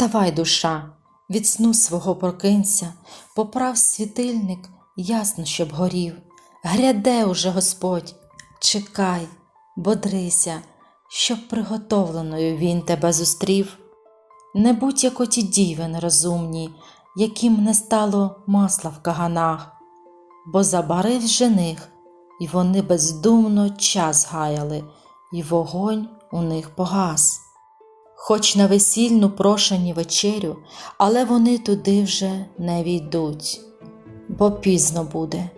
Вставай, душа, від сну свого прокинься, поправ світильник, ясно, щоб горів. Гряде уже Господь, чекай, бодрися, щоб приготовленою Він тебе зустрів. Не будь як оті діви нерозумні, яким не стало масла в каганах, бо забарив жених, і вони бездумно час гаяли, і вогонь у них погас. Хоч на весільну прошені вечерю, але вони туди вже не війдуть, бо пізно буде,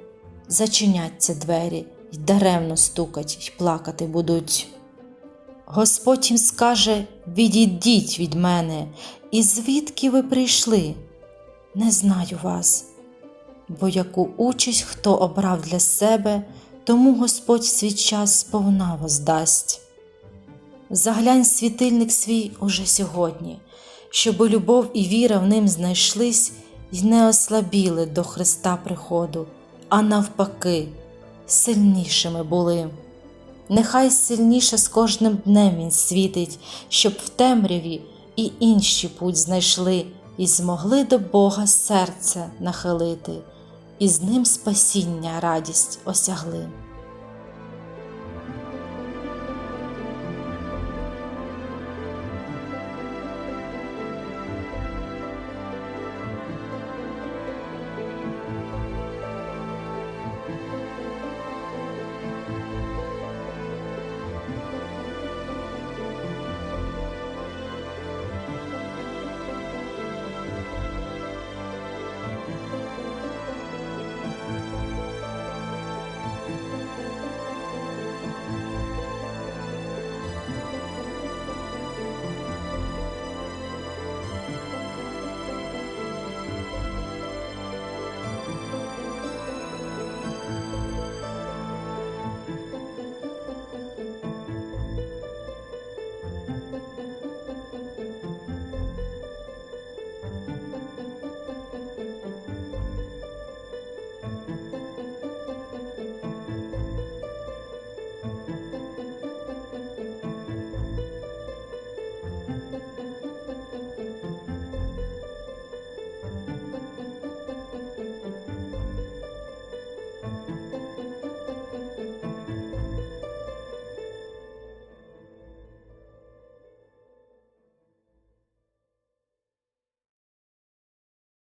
зачиняться двері й даремно стукать й плакати будуть. Господь їм скаже: Відійдіть від мене, і звідки ви прийшли? Не знаю вас, бо яку участь хто обрав для себе, тому Господь свій час сповна воздасть. Заглянь світильник свій уже сьогодні, щоби любов і віра в ним знайшлись й не ослабіли до Христа приходу, а навпаки, сильнішими були. Нехай сильніше з кожним днем він світить, щоб в темряві і інші путь знайшли, і змогли до Бога серце нахилити, і з ним спасіння радість осягли.